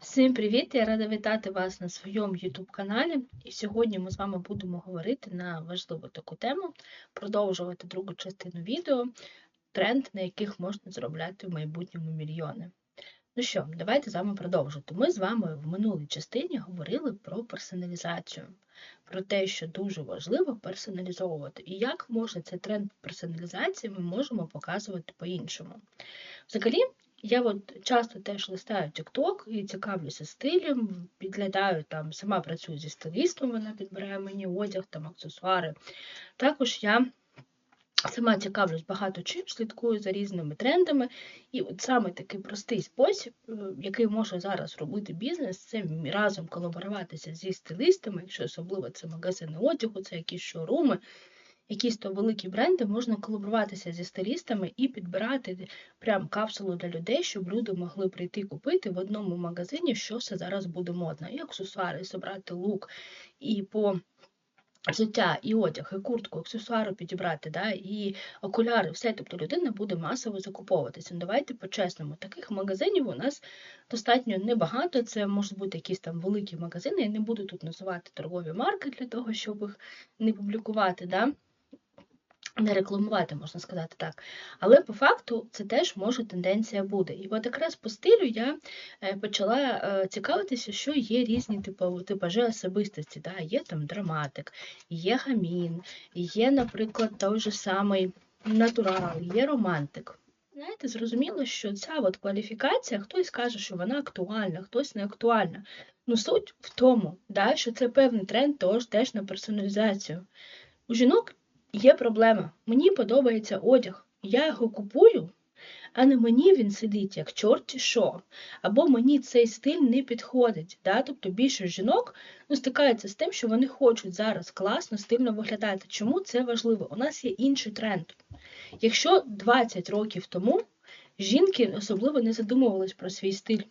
Всім привіт! Я рада вітати вас на своєму YouTube каналі. І сьогодні ми з вами будемо говорити на важливу таку тему, продовжувати другу частину відео, тренд, на яких можна заробляти в майбутньому мільйони. Ну що, давайте з вами продовжувати. Ми з вами в минулій частині говорили про персоналізацію, про те, що дуже важливо персоналізовувати, і як можна цей тренд персоналізації ми можемо показувати по-іншому. Взагалі, я от часто теж листаю TikTok і цікавлюся стилем, підглядаю там, сама працюю зі стилістом, вона підбирає мені одяг, там аксесуари. Також я сама цікавлюсь багато чим, слідкую за різними трендами. І от саме такий простий спосіб, е, який може зараз робити бізнес, це разом колаборуватися зі стилістами, якщо особливо це магазини одягу, це якісь шоуруми якісь то великі бренди можна колаборуватися зі стилістами і підбирати прям капсулу для людей, щоб люди могли прийти купити в одному магазині, що все зараз буде модно. І аксесуари, і лук, і по Взуття, і одяг, і куртку, аксесуари підібрати, да, і окуляри, все. Тобто людина буде масово закуповуватися. Ну, Давайте по-чесному. Таких магазинів у нас достатньо небагато. Це можуть бути якісь там великі магазини. Я не буду тут називати торгові марки для того, щоб їх не публікувати. Да не рекламувати, можна сказати так. Але по факту це теж може тенденція буде. І от якраз по стилю я е, почала е, цікавитися, що є різні типу, типажі особистості. Да? Є там драматик, є гамін, є, наприклад, той же самий натурал, є романтик. Знаєте, зрозуміло, що ця от кваліфікація, хтось каже, що вона актуальна, хтось не актуальна. Ну, суть в тому, да, що це певний тренд теж на персоналізацію. У жінок Є проблема. Мені подобається одяг. Я його купую, а не мені він сидить, як чорті що. Або мені цей стиль не підходить. Да? Тобто більше жінок ну, стикаються з тим, що вони хочуть зараз класно, стильно виглядати. Чому це важливо? У нас є інший тренд. Якщо 20 років тому жінки особливо не задумувались про свій стиль,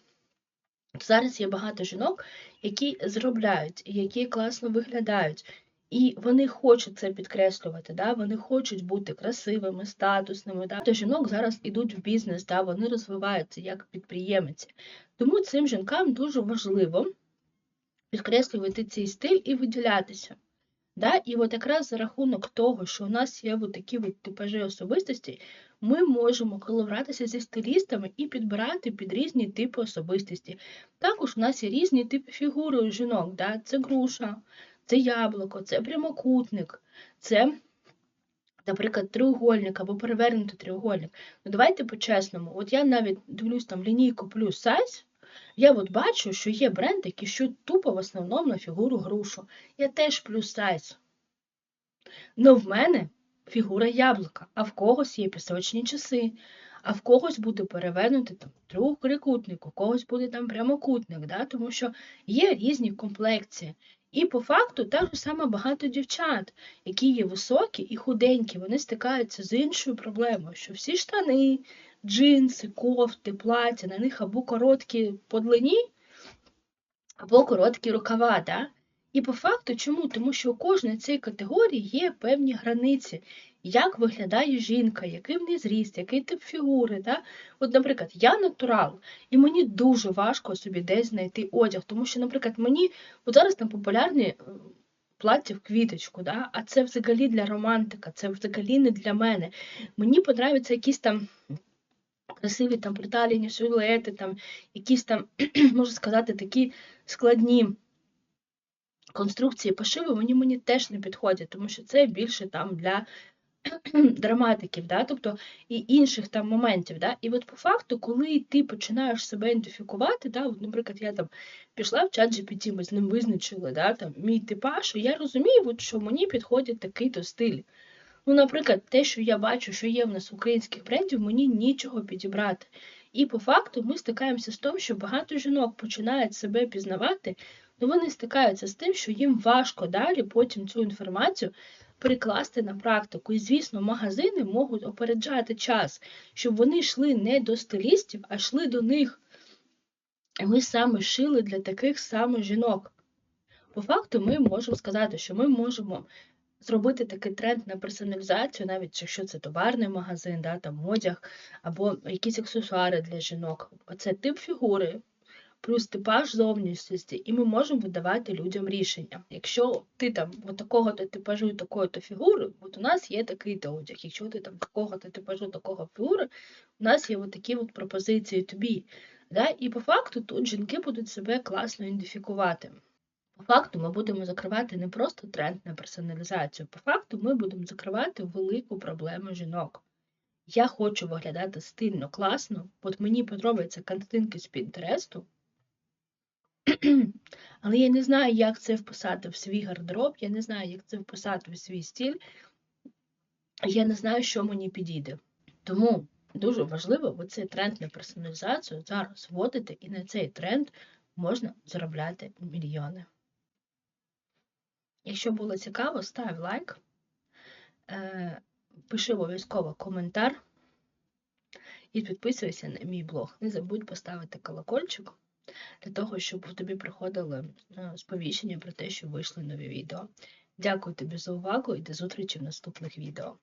зараз є багато жінок, які зробляють, які класно виглядають. І вони хочуть це підкреслювати, да? вони хочуть бути красивими, статусними. Да? То жінок зараз ідуть в бізнес, да? вони розвиваються як підприємці. Тому цим жінкам дуже важливо підкреслювати цей стиль і виділятися. Да? І от якраз за рахунок того, що у нас є от такі от типажі особистості, ми можемо колаборатися зі стилістами і підбирати під різні типи особистості. Також у нас є різні типи фігури у жінок. Да? Це груша, це яблуко, це прямокутник, це, наприклад, треугольник або перевернутий треугольник. Ну, Давайте по-чесному. От я навіть дивлюсь там лінійку плюс сайз, я от бачу, що є бренди, які що тупо в основному на фігуру грушу. Я теж плюс сайз. Ну в мене фігура яблука, а в когось є пісочні часи, а в когось буде перевернути там трикутник, у когось буде там прямокутник, да? тому що є різні комплекції. І по факту так само багато дівчат, які є високі і худенькі, вони стикаються з іншою проблемою, що всі штани, джинси, кофти, плаття, на них або короткі по длині, або короткі рукава. Да? І по факту чому? Тому що у кожної цієї категорії є певні границі, як виглядає жінка, який в неї зріст, який тип фігури. Да? От, наприклад, я натурал, і мені дуже важко собі десь знайти одяг, тому що, наприклад, мені от зараз там популярні е, плаття в квіточку, да? а це взагалі для романтика, це взагалі не для мене. Мені подобаються якісь там. Красиві там приталені силуети, там якісь там, можу сказати, такі складні конструкції пошиву, вони мені теж не підходять, тому що це більше там для драматиків, да? тобто і інших там моментів. Да? І от по факту, коли ти починаєш себе ідентифікувати, да? от, наприклад, я там пішла в чат GPT, ми з ним визначили да? там, мій типаж, я розумію, от, що мені підходить такий-то стиль. Ну, Наприклад, те, що я бачу, що є в нас українських брендів, мені нічого підібрати. І по факту ми стикаємося з тим, що багато жінок починають себе пізнавати, але вони стикаються з тим, що їм важко далі потім цю інформацію прикласти на практику. І, звісно, магазини можуть опереджати час, щоб вони йшли не до стилістів, а йшли до них. І ми саме шили для таких саме жінок. По факту, ми можемо сказати, що ми можемо зробити такий тренд на персоналізацію, навіть якщо це товарний магазин, да, там одяг, або якісь аксесуари для жінок. Оце тип фігури, плюс типаж зовнішності, і ми можемо видавати людям рішення. Якщо ти там от такого-то типажу і такої-то фігури, от у нас є такий-то одяг. Якщо ти там такого-то типажу, такого фігури, у нас є от такі от пропозиції тобі. Да? І по факту тут жінки будуть себе класно ідентифікувати. По факту ми будемо закривати не просто тренд на персоналізацію, по факту ми будемо закривати велику проблему жінок. Я хочу виглядати стильно, класно, от мені подобаються картинки з Пінтересту, але я не знаю, як це вписати в свій гардероб, я не знаю, як це вписати в свій стиль, я не знаю, що мені підійде. Тому дуже важливо оцей тренд на персоналізацію зараз вводити, і на цей тренд можна заробляти мільйони. Якщо було цікаво, став лайк, е, пиши обов'язково коментар і підписуйся на мій блог. Не забудь поставити колокольчик для того, щоб тобі приходило е, сповіщення про те, що вийшли нові відео. Дякую тобі за увагу і до зустрічі в наступних відео.